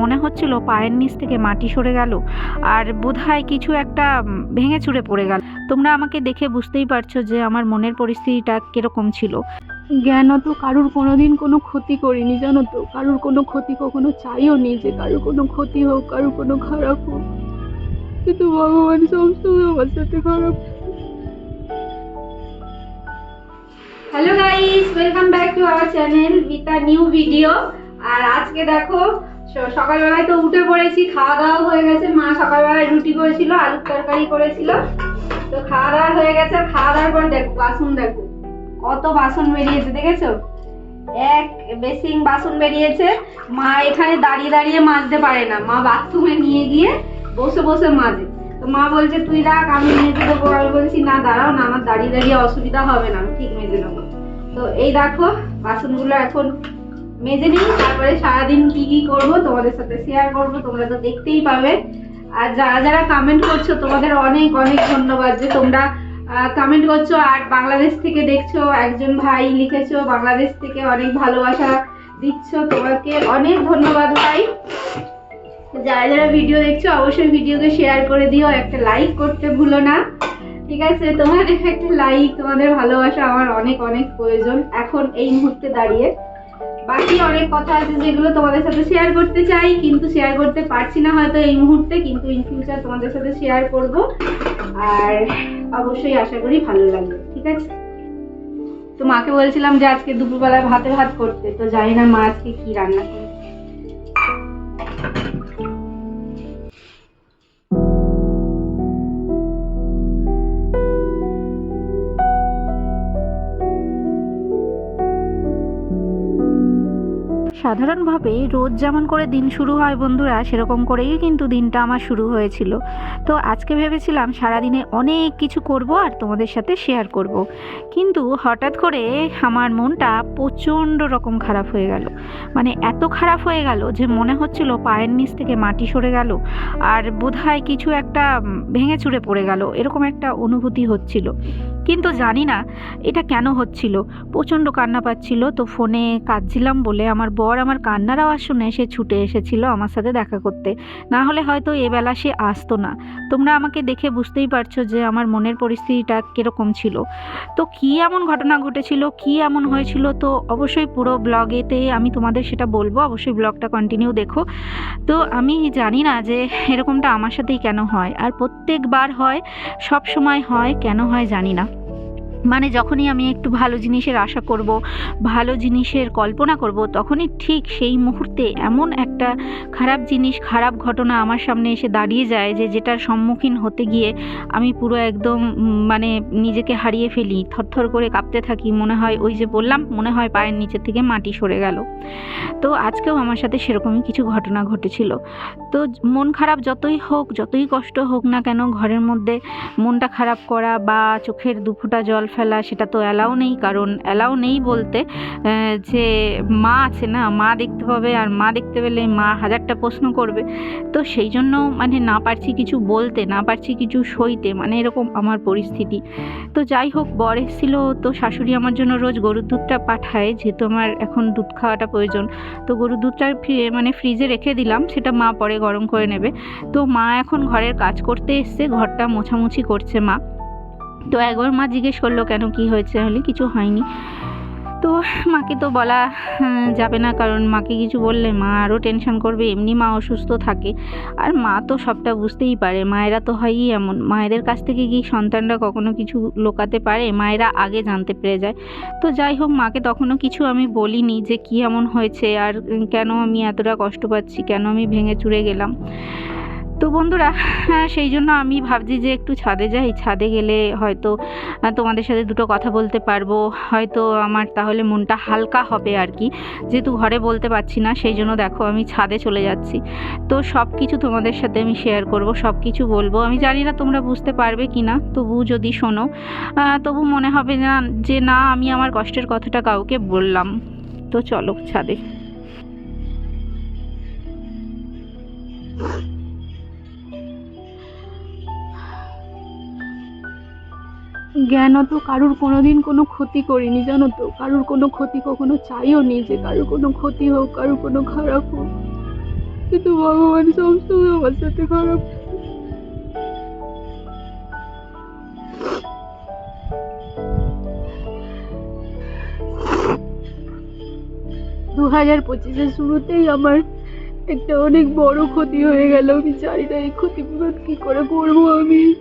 মনে হচ্ছিল পায়ের নিচ থেকে মাটি সরে গেল আর বোধহয় কিছু একটা ভেঙে চুরে পড়ে গেল। তোমরা আমাকে দেখে বুঝতেই পারছ যে আমার মনের পরিস্থিতিটা কীরকম ছিল। জ্ঞান তো কারুর কোনোদিন কোনো ক্ষতি করিনি জানো তো? কারুর কোনো ক্ষতি কখনো চাইও নি যে কারুর কোনো ক্ষতি হোক কারুর কোনো খারাপ হোক। কিন্তু ভগবান সবসময় আমার সাথে খারাপ। Hello guys welcome back to our channel with a new video আর আজকে দেখো সকালবেলায় তো উঠে পড়েছি খাওয়া দাওয়া হয়ে গেছে। মা সকালবেলায় রুটি করেছিল, আলুর তরকারি করেছিল। তো খাওয়া দাওয়া হয়ে গেছে খাওয়া দাওয়ার পর দেখো, বাসন দেখো, কত বাসন বেরিয়েছে, দেখেছ? এক বেসিং বাসন বেরিয়েছে। মা এখানে দাঁড়িয়ে দাঁড়িয়ে মাজতে পারে না। মা বাথরুমে নিয়ে গিয়ে বসে বসে মাজে। তো মা বলছে, তুই রাখ, আমি মেজে দেবো। আমি বলছি, না, দাঁড়াও না, আমার দাঁড়িয়ে দাঁড়িয়ে অসুবিধা হবে না, আমি ঠিক মেজে নেব। তো এই দেখো, বাসনগুলো এখন মেজে নিই, তারপরে সারাদিন কি কি করব তোমাদের সাথে শেয়ার করব, তোমরা তো দেখতেই পাবে। আর যারা যারা কমেন্ট করছ, তোমাদের অনেক অনেক ধন্যবাদ যে তোমরা কমেন্ট করছ। আর বাংলাদেশ থেকে দেখছ, একজন ভাই লিখেছো, বাংলাদেশ থেকে অনেক ভালোবাসা দিচ্ছ, তোমাকে অনেক ধন্যবাদ ভাই। যারা যারা ভিডিও দেখছ, অবশ্যই ভিডিওকে শেয়ার করে দিও, একটা লাইক করতে ভুলো না। ঠিক আছে তোমাদের একটা লাইক তোমাদের ভালোবাসা আমার অনেক অনেক প্রয়োজন। এখন এই মুহূর্তে দাঁড়িয়ে বাকি অনেক কথা আছে যেগুলো তোমাদের সাথে শেয়ার করতে চাই, কিন্তু শেয়ার করতে পারছি না হয়তো এই মুহূর্তে, কিন্তু ইন ফিউচার তোমাদের সাথে শেয়ার করব। আর অবশ্যই আশা করি ভালো লাগবে, ঠিক আছে? তো মাকে বলছিলাম যে আজকে দুপুরবেলা ভাতে ভাত করতে, তো জানি না মা আজকে কি রান্না করবে। সাধারণভাবে রোজ যেমন করে দিন শুরু হয় বন্ধুরা, সেরকম করেই কিন্তু দিনটা আমার শুরু হয়েছিল। তো আজকে ভেবেছিলাম সারাদিনে অনেক কিছু করব আর তোমাদের সাথে শেয়ার করব। কিন্তু হঠাৎ করে আমার মনটা প্রচণ্ড রকম খারাপ হয়ে গেল। মানে এত খারাপ হয়ে গেল যে মনে হচ্ছিল পায়ের নিচ থেকে মাটি সরে গেল আর বোধহয় কিছু একটা ভেঙে চুরে পড়ে গেল, এরকম একটা অনুভূতি হচ্ছিল। কিন্তু জানি না এটা কেন হচ্ছিল। প্রচণ্ড কান্না পাচ্ছিল, তো ফোনে কাঁদছিলাম বলে আমার বর আমার কান্নার আওয়াজ শুনে সে ছুটে এসেছিল আমার সাথে দেখা করতে। না হলে হয়তো এবেলা সে আসতো না। তোমরা আমাকে দেখে বুঝতেই পারছ যে আমার মনের পরিস্থিতিটা কীরকম ছিল। তো কী এমন ঘটনা ঘটেছিল, কী এমন হয়েছিল, তো অবশ্যই পুরো ব্লগেতে আমি তোমাদের সেটা বলব। অবশ্যই ব্লগটা কন্টিনিউ দেখো। তো আমি জানি না যে এরকমটা আমার সাথেই কেন হয়, আর প্রত্যেকবার হয় সব সময় হয়, কেন হয় জানি না। মানে যখনই আমি একটু ভালো জিনিসের আশা করব, ভালো জিনিসের কল্পনা করব, তখনই ঠিক সেই মুহূর্তে এমন একটা খারাপ জিনিস, খারাপ ঘটনা আমার সামনে এসে দাঁড়িয়ে যায় যে যেটার সম্মুখীন হতে গিয়ে আমি পুরো একদম মানে নিজেকে হারিয়ে ফেলি, থরথর করে কাঁপতে থাকি। মনে হয় ওই যে বললাম, মনে হয় পায়ের নিচে থেকে মাটি সরে গেল। তো আজকেও আমার সাথে সেরকমই কিছু ঘটনা ঘটেছিল। তো মন খারাপ যতই হোক, যতই কষ্ট হোক না কেন, ঘরের মধ্যে মনটা খারাপ করা বা চোখের দুফোঁটা জল ফেলা, সেটা তো অ্যালাউ নেই, কারণ অ্যালাউ নেই বলতে যে মা আছে না, মা দেখতে পাবে আর মা দেখতে পেলে মা হাজারটা প্রশ্ন করবে। তো সেই জন্য মানে না পারছি কিছু বলতে, না পারছি কিছু সইতে মানে এরকম আমার পরিস্থিতি। তো যাই হোক, বর এসেছিল, তো শাশুড়ি আমার জন্য রোজ গরুর দুধটা পাঠায়, যেহেতু আমার এখন দুধ খাওয়াটা প্রয়োজন। তো গরুর দুধটা মানে ফ্রিজে রেখে দিলাম, সেটা মা পরে গরম করে নেবে। তো মা এখন ঘরের কাজ করতে এসছে, ঘরটা মোছামুছি করছে মা। তো একবার মা জিজ্ঞেস করল, কেন কি হয়েছে? হলে কিছু হয়নি। তো মাকে তো বলা যাবে না, কারণ মাকে কিছু বললে মা আরও টেনশন করবে, এমনি মা অসুস্থ থাকে। আর মা তো সবটা বুঝতেই পারে, মায়েরা তো হয়ই এমন। মায়েদের কাছ থেকে কি সন্তানরা কখনো কিছু লোকাতে পারে? মায়েরা আগে জানতে পেরে যায়। তো যাই হোক, মাকে তখনও কিছু আমি বলিনি যে কি এমন হয়েছে, আর কেন আমি এতটা কষ্ট পাচ্ছি, কেন আমি ভেঙে চুরে গেলাম। তো বন্ধুরা হ্যাঁ, সেই জন্য আমি ভাবছি যে একটু ছাদে যাই। ছাদে গেলে হয়তো তোমাদের সাথে দুটো কথা বলতে পারব। হয়তো আমার তাহলে মনটা হালকা হবে আর কি। যেহেতু ঘরে বলতে পারছি না সেই জন্য দেখো আমি ছাদে চলে যাচ্ছি। তো সব কিছু তোমাদের সাথে আমি শেয়ার করব সব কিছু বলব। আমি জানি না তোমরা বুঝতে পারবে কি না তবু যদি শোনো তবু মনে হবে না যে না আমি আমার কষ্টের কথাটা কাউকে বললাম। তো চলো ছাদে। জ্ঞান তো কারুর কোনোদিন কোনো ক্ষতি করিনি, জানো তো? কারুর কোনো ক্ষতি কখনো চাইও নি যে কারুর কোনো ক্ষতি হোক, কারুর কোনো খারাপ হোক। কিন্তু ভগবান সবসময় আমার সাথে খারাপ দু হাজার পঁচিশের শুরুতেই আমার একটা অনেক বড় ক্ষতি হয়ে গেল। আমি জানি না এই ক্ষতিপূরণ কি করে করব আমি।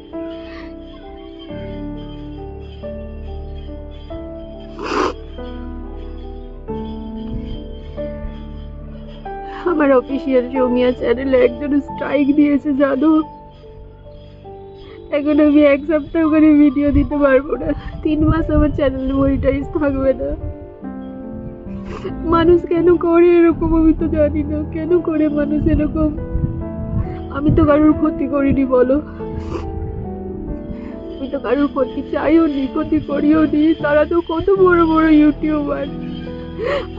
আমার অফিসিয়াল জমিয়া চ্যানেলে একজন স্ট্রাইক দিয়েছে, জানো? এখন আমি এক সপ্তাহ করে ভিডিও দিতে পারব না। তিন মাস আমার চ্যানেল মনিটাইজ থাকবে না। মানুষ কেন করে এরকম আমি তো জানি না। কেন করে মানুষ এরকম? আমি তো কারোর ক্ষতি করিনি, বলো। আমি তো কারোর ক্ষতি চাইও নি ক্ষতি করিও নি তারা তো কত বড় বড় ইউটিউবার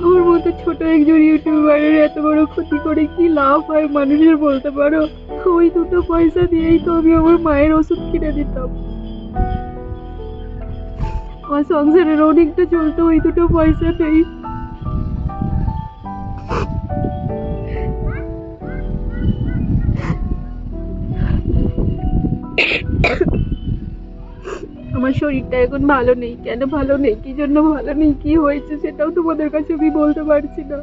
আমার মতো ছোট একজন ইউটিউবারের এত বড় ক্ষতি করে কি লাভ হয় মানুষের বলতে পারো? ওই দুটো পয়সা দিয়েই তো আমি আমার মায়ের ওষুধ কিনে দিতাম। আমার সংসারের অনেকটা চলতো, ওই দুটো পয়সা পয়সাতেই। আমার শরীরটা এখন ভালো নেই। কেন ভালো নেই? কি জন্য ভালো নেই? কি হয়েছে? সেটাও তোমাদের কাছে আমি বলতে পারছি না।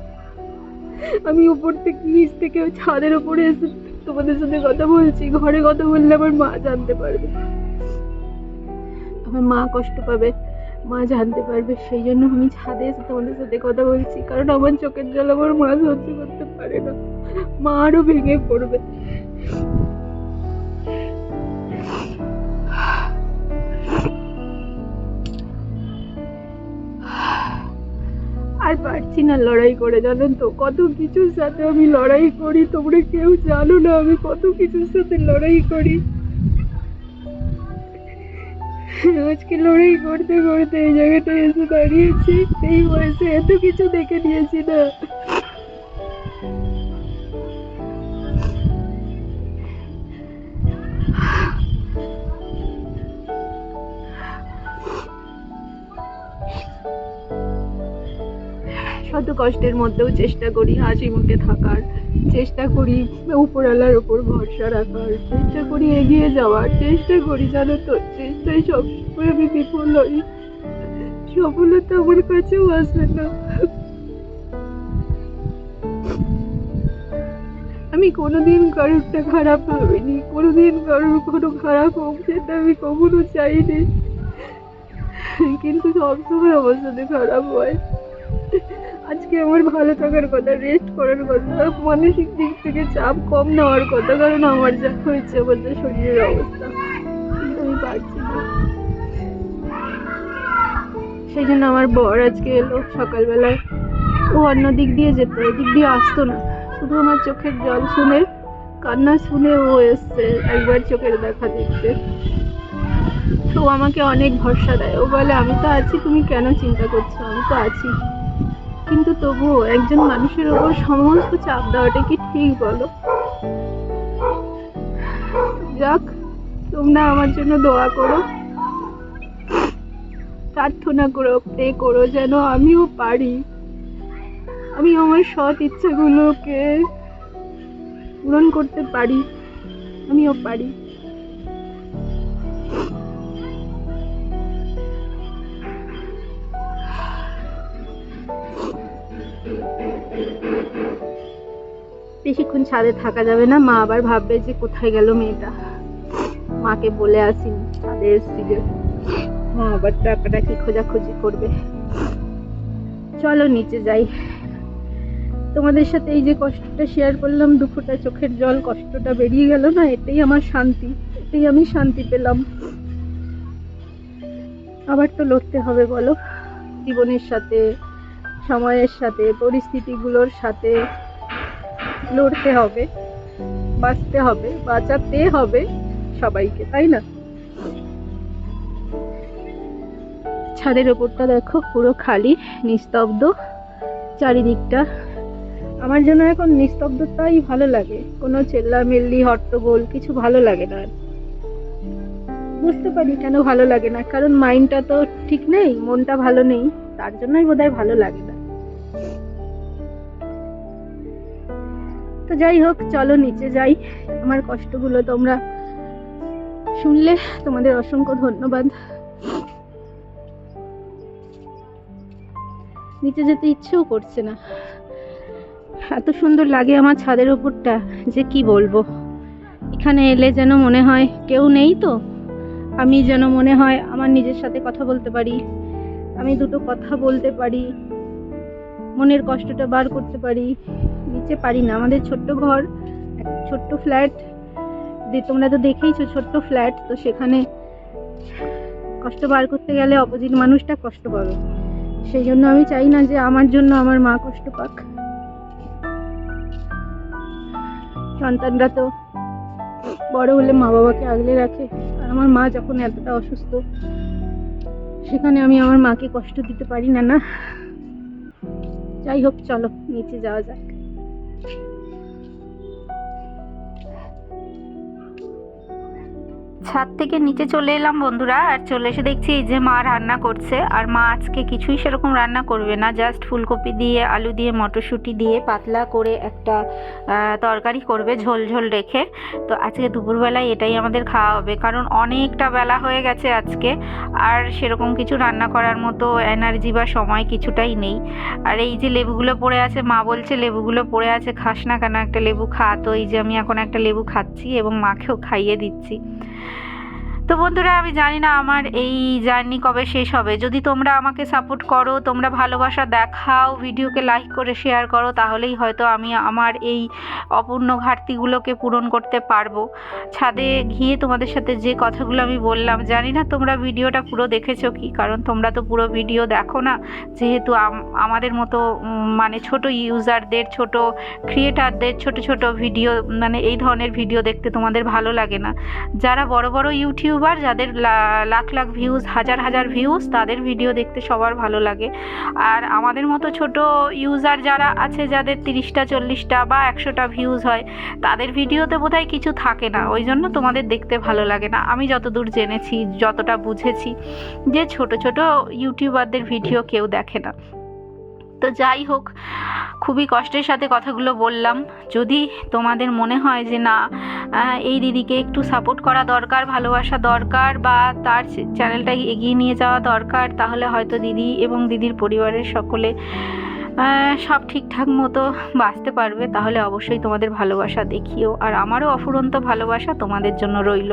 আমি উপর থেকে, নিচ থেকে ছাদের উপরে এসে তোমাদের সাথে কথা বলছি। ঘরে কথা বললে আমার মা জানতে পারবে। আমার মা কষ্ট পাবে। মা জানতে পারবে। সেই জন্য আমি ছাদে এসে তোমাদের সাথে কথা বলছি। কারণ আমার চোখের জল আমার মা সহ্য করতে পারে না। মা আরও ভেঙে পড়বে। আর পারছি না লড়াই করে, জানেন তো? কত কিছুর সাথে আমি লড়াই করি, তোমরা কেউ জানো না আমি কত কিছুর সাথে লড়াই করি। আজকে লড়াই করতে করতে এই জায়গাটায় এসে দাঁড়িয়েছি, এই বয়সে এত কিছু দেখে নিয়েছি না। কষ্টের মধ্যেও চেষ্টা করি হাসি মুখে থাকার। চেষ্টা করি উপরওয়ালার ওপর ভরসা রাখার। চেষ্টা করি এগিয়ে যাওয়ার। চেষ্টা করি জানো তো চেষ্টায় সবসময় আমি বিফল হই। সফলতা আমার কাছেও আসবে না। আমি কোনোদিন কারোরটা খারাপ ভাবিনি। কোনোদিন কারোর কোনো খারাপ হোক সেটা আমি কখনো চাইনি। কিন্তু সবসময় আমার সাথে খারাপ হয়। আজকে আমার ভালো থাকার কথা রেস্ট করার কথা, মানসিক দিক থেকে চাপ কম নেওয়ার কথা, কারণ আমার যা হয়েছে যা শরীরের অবস্থা, আমি পারছি না। সেই জন্য আমার বর আজকে এলো সকালবেলায়। ও অন্য দিক দিয়ে যেত, এদিক দিয়ে আসতো না। শুধু আমার চোখের জল শুনে, কান্না শুনে ও এসছে একবার চোখের দেখা দেখতে। তো আমাকে অনেক ভরসা দেয়। ও বলে, আমি তো আছি, তুমি কেন চিন্তা করছ? আমি তো আছি। কিন্তু তবুও একজন মানুষের ওপর সমস্ত চাপ দেওয়াটা কি ঠিক বলো? যাক, তোমরা আমার জন্য দোয়া করো। প্রার্থনা করো, প্রে করো যেন আমিও পারি। আমি আমার সৎ ইচ্ছাগুলোকে পূরণ করতে পারি। আমিও পারি। বেশিক্ষণ ছাদে থাকা যাবে না, মা আবার ভাববে যে কোথায় গেল মেয়েটা। মাকে বলে আসিনি ছাদে এসছি যে মা আবার টাকাটা কি খোঁজাখুঁজি করবে। চলো নিচে যাই। তোমাদের সাথে এই যে কষ্টটা শেয়ার করলাম দুঃখটা চোখের জল, কষ্টটা বেরিয়ে গেল না এটাই আমার শান্তি এটাই আমি শান্তি পেলাম। আবার তো লড়তে হবে, বলো। জীবনের সাথে, সময়ের সাথে, পরিস্থিতিগুলোর সাথে লড়তে হবে, বাঁচতে হবে, বাঁচাতে হবে সবাইকে, তাই না? ছাদের ওপরটা দেখো, পুরো খালি, নিস্তব্ধ চারিদিকটা। আমার জন্য এখন নিস্তব্ধতাই ভালো লাগে। কোনো চেল্লামেল্লি, হট্টগোল কিছু ভালো লাগে না। বুঝতে পারি কেন ভালো লাগে না, কারণ মাইন্ডটা তো ঠিক নেই, মনটা ভালো নেই, তার জন্যই বোধহয় ভালো লাগে না। তো যাই হোক, চলো নিচে যাই। আমার কষ্টগুলো তোমরা শুনলে। তোমাদের অসংখ্য ধন্যবাদ। নিচে যেতে ইচ্ছেও করছে না। এত সুন্দর লাগে আমার ছাদের উপরটা, যে কি বলব? এখানে এলে যেন মনে হয় কেউ নেই তো? আমি যেন মনে হয় আমার নিজের সাথে কথা বলতে পারি। আমি দুটো কথা বলতে পারি। মনের কষ্টটা বার করতে পারি, নিচে পারি না। আমাদের ছোট্ট ঘর, ছোট্ট ফ্ল্যাট তোমরা তো দেখেইছো ছোট্ট ফ্ল্যাট তো সেখানে কষ্ট বার করতে গেলে অপোজিট মানুষটা কষ্ট পাবে। সেই জন্য আমি চাই না যে আমার জন্য আমার মা কষ্ট পাক। সন্তানরা তো বড় হলে মা বাবাকে আগলে রাখে, আর আমার মা যখন এতটা অসুস্থ, সেখানে আমি আমার মাকে কষ্ট দিতে পারি না না? যাই হোক চলো নিচে যাওয়া যাক। ছাদ থেকে নিচে চলে এলাম বন্ধুরা, আর চলে এসে দেখছি এই যে মা রান্না করছে। আর মা আজকে কিছুই সেরকম রান্না করবে না জাস্ট ফুলকপি দিয়ে, আলু দিয়ে, মটরশুঁটি দিয়ে, পাতলা করে একটা তরকারি করবে, ঝোল ঝোল রেখে। তো আজকে দুপুরবেলায় এটাই আমাদের খাওয়া হবে, কারণ অনেকটা বেলা হয়ে গেছে আজকে, আর সেরকম কিছু রান্না করার মতো এনার্জি বা সময় কিছুটাই নেই। আর এই যে লেবুগুলো পড়ে আছে, মা বলছে লেবুগুলো পড়ে আছে, খাস না কেন, একটা লেবু খা। তো এই যে আমি এখন একটা লেবু খাচ্ছি এবং মাকেও খাইয়ে দিচ্ছি। তো বন্ধুরা, আমি জানি না আমার এই জার্নি কবে শেষ হবে। যদি তোমরা আমাকে সাপোর্ট করো, তোমরা ভালোবাসা দেখাও, ভিডিওকে লাইক করে শেয়ার করো, তাহলেই হয়তো আমি আমার এই অপূর্ণ ঘাটতিগুলোকে পূরণ করতে পারব। ছাদে গিয়ে তোমাদের সাথে যে কথাগুলো আমি বললাম, জানি না তোমরা ভিডিওটা পুরো দেখেছ কি, কারণ তোমরা তো পুরো ভিডিও দেখো না। যেহেতু আমাদের মতো মানে ছোট ইউজারদের ছোট ক্রিয়েটারদের ছোট ছোট ভিডিও মানে এই ধরনের ভিডিও দেখতে তোমাদের ভালো লাগে না। যারা বড় বড় ইউটিউবার যাদের লাখ লাখ ভিউজ হাজার হাজার ভিউজ তাদের ভিডিও দেখতে সবার ভালো লাগে। আর আমাদের মতো ছোট ইউজার যারা আছে, যাদের তিরিশটা, চল্লিশটা বা একশোটা ভিউজ হয়, তাদের ভিডিওতে বোধহয় কিছু থাকে না। ওই জন্য তোমাদের দেখতে ভালো লাগে না। আমি যতদূর জেনেছি, যতটা বুঝেছি, যে ছোট ছোট ইউটিউবারদের ভিডিও কেউ দেখে না। তো যাই হোক, খুবই কষ্টের সাথে কথাগুলো বললাম। যদি তোমাদের মনে হয় যে না এই দিদিকে একটু সাপোর্ট করা দরকার, ভালোবাসা দরকার বা তার চ্যানেলটা এগিয়ে নিয়ে যাওয়া দরকার, তাহলে হয়তো দিদি এবং দিদির পরিবারের সকলে সব ঠিকঠাক মতো বাঁচতে পারবে। তাহলে অবশ্যই তোমাদের ভালোবাসা দেখিও। আর আমারও অফুরন্ত ভালোবাসা তোমাদের জন্য রইল।